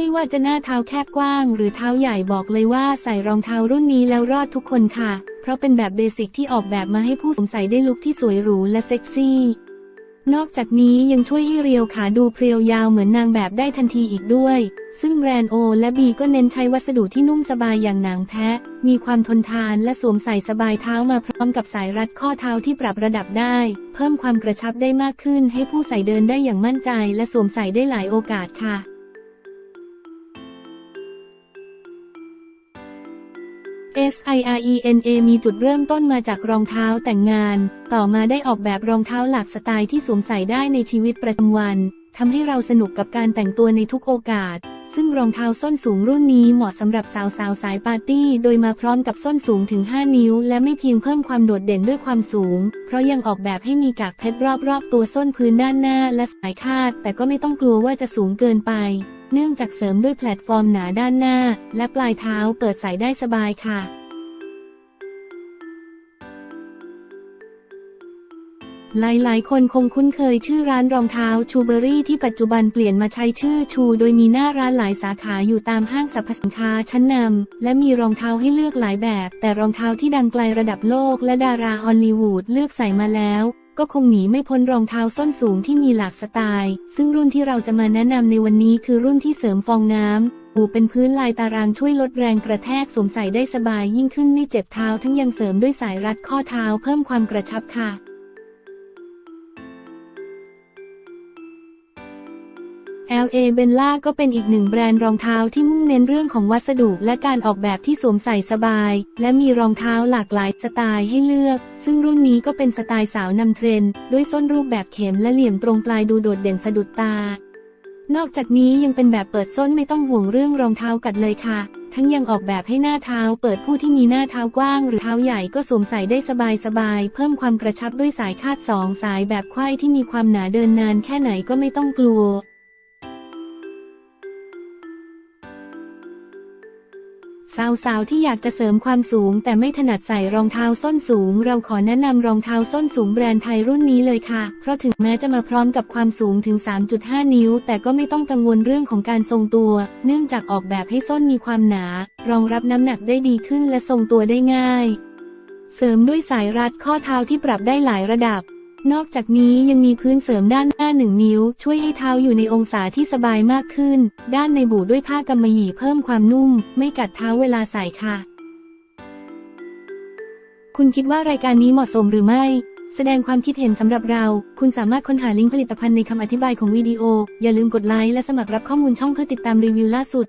ไม่ว่าจะหน้าเท้าแคบกว้าง หรือเท้าใหญ่บอกเลยว่าใส่รองเท้ารุ่นนี้แล้วรอดทุกคนค่ะ เพราะเป็นแบบเบสิกที่ออกแบบมาให้ผู้สวมใส่ได้ลุคที่สวยหรูและเซ็กซี่ นอกจากนี้ยังช่วยให้เรียวขาดูเพรียวยาวเหมือนนางแบบได้ทันทีอีกด้วย ซึ่งแบรนด์โอและบีก็เน้นใช้วัสดุที่นุ่มสบายอย่างหนังแพะ มีความทนทานและสวมใส่สบายเท้ามาพร้อมกับสายรัดข้อเท้าที่ปรับระดับได้ เพิ่มความกระชับได้มากขึ้นให้ผู้ใส่เดินได้อย่างมั่นใจ และสวมใส่ได้หลายโอกาสค่ะ S I R E N A มีจุดเริ่มต้นมาจากรองเท้าแต่งงาน ต่อมาได้ออกแบบรองเท้าหลากสไตล์ที่สวมใส่ได้ในชีวิตประจำวัน ทำให้เราสนุกกับการแต่งตัวในทุกโอกาส ซึ่งรองเท้าส้นสูงรุ่นนี้เหมาะสำหรับสาวสาวๆสายปาร์ตี้ โดยมาพร้อมกับส้นสูงถึง 5 นิ้ว และไม่เพียงเพิ่มความโดดเด่นด้วยความสูง เพราะยังออกแบบให้มีกากเพชรรอบๆ ตัวส้นพื้นด้านหน้าและสายคาด แต่ก็ไม่ต้องกลัวว่าจะสูงเกินไป เนื่องจากเสริมด้วยแพลตฟอร์มหนาด้านหน้า และปลายเท้าเปิดใส่ได้สบายค่ะ หลายๆ คนคงคุ้นเคยชื่อร้านรองเท้าชูเบอรี่ที่ปัจจุบันเปลี่ยนมาใช้ชื่อชู โดยมีหน้าร้านหลายสาขาอยู่ตามห้างสรรพสินค้าชั้นนำและมีรองเท้าให้เลือกหลายแบบ แต่รองเท้าที่ดังไกลระดับโลกและดาราฮอลลีวูดเลือกใส่มาแล้ว ก็คงหนีไม่พ้นรองเท้าส้นสูงที่มีหลากสไตล์ ซึ่งรุ่นที่เราจะมาแนะนำในวันนี้คือรุ่นที่เสริมฟองน้ำปูเป็นพื้นลายตารางช่วยลดแรงกระแทกสวมใส่ได้สบายยิ่งขึ้นไม่เจ็บเท้าทั้งยังเสริมด้วยสายรัดข้อเท้าเพิ่มความกระชับค่ะ LA Bella ก็เป็นอีกหนึ่งแบรนด์รองเท้าที่มุ่งเน้นเรื่องของวัสดุและการออกแบบที่สวมใส่สบาย และมีรองเท้าหลากหลายสไตล์ให้เลือก ซึ่งรุ่นนี้ก็เป็นสไตล์สาวนำเทรนด์ด้วยส้นรูปแบบเข็มและเหลี่ยมตรงปลายดูโดดเด่นสะดุดตา นอกจากนี้ยังเป็นแบบเปิดส้นไม่ต้องห่วงเรื่องรองเท้ากัดเลยค่ะ ทั้งยังออกแบบให้หน้าเท้า เปิดผู้ที่มีหน้าเท้ากว้าง หรือเท้าใหญ่ก็สวมใส่ได้สบายๆเพิ่มความกระชับด้วยสายคาดสองสายแบบไขว้ที่มีความหนาเดินนานแค่ไหนก็ไม่ต้องกลัว สาวๆที่อยากจะเสริมความสูง แต่ไม่ถนัดใส่รองเท้าส้นสูง เราขอแนะนำรองเท้าส้นสูงแบรนด์ไทยรุ่นนี้เลยค่ะ เพราะถึงแม้จะมาพร้อมกับความสูงถึง 3.5 นิ้ว แต่ก็ไม่ต้องกังวลเรื่องของการทรงตัว เนื่องจากออกแบบให้ส้นมีความหนา รองรับน้ำหนักได้ดีขึ้นและทรงตัวได้ง่าย เสริมด้วยสายรัดข้อเท้าที่ปรับได้หลายระดับ นอกจากนี้ยังมีพื้นเสริมด้านหน้าหนึ่งนิ้ว ช่วยให้เท้าอยู่ในองศาที่สบายมากขึ้น ด้านในบูด้วยผ้ากำมะหยี่เพิ่มความนุ่ม ไม่กัดเท้าเวลาใส่ค่ะ คุณคิดว่ารายการนี้เหมาะสมหรือไม่ แสดงความคิดเห็นสำหรับเรา คุณสามารถค้นหาลิงก์ผลิตภัณฑ์ในคำอธิบายของวิดีโอ อย่าลืมกดไลค์และสมัครรับข้อมูลช่องเพื่อติดตามรีวิวล่าสุด